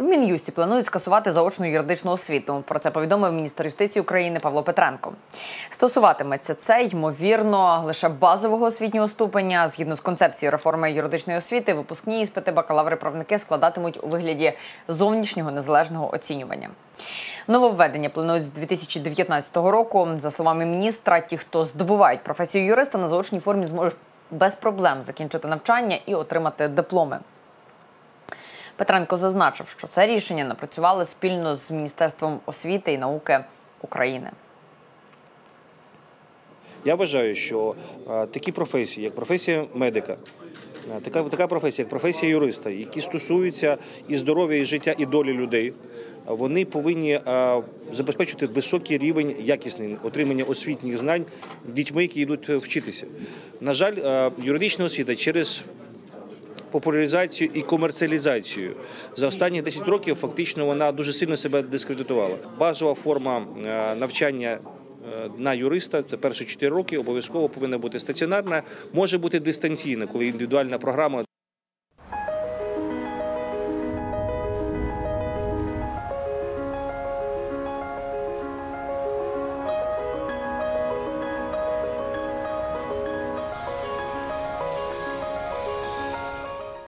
В Мін'юсті планують скасувати заочну юридичну освіту. Про це повідомив міністр юстиції України Павло Петренко. Стосуватиметься це ймовірно лише базового освітнього ступеня. Згідно з концепцією реформи юридичної освіти, випускні іспити бакалаври-правники складатимуть у вигляді зовнішнього незалежного оцінювання. Нововведення планують з 2019 року. За словами міністра, ті, хто здобувають професію юриста на заочній формі, зможуть без проблем закінчити навчання і отримати дипломи. Петренко зазначив, що це рішення напрацювали спільно з Міністерством освіти і науки України. Я вважаю, що е, такі професії, як професія медика, е, така, така професія, як професія юриста, які стосуються і здоров'я, і життя, і долі людей, вони повинні е, забезпечити високий рівень якісний отримання освітніх знань дітьми, які йдуть вчитися. На жаль, юридична освіта через популяризацію і комерціалізацію за останні 10 років фактично вона дуже сильно себе дискредитувала. Базова форма е, навчання. е, На юриста це перші 4 роки обов'язково повинна бути стаціонарна, може бути дистанційна, коли індивідуальна програма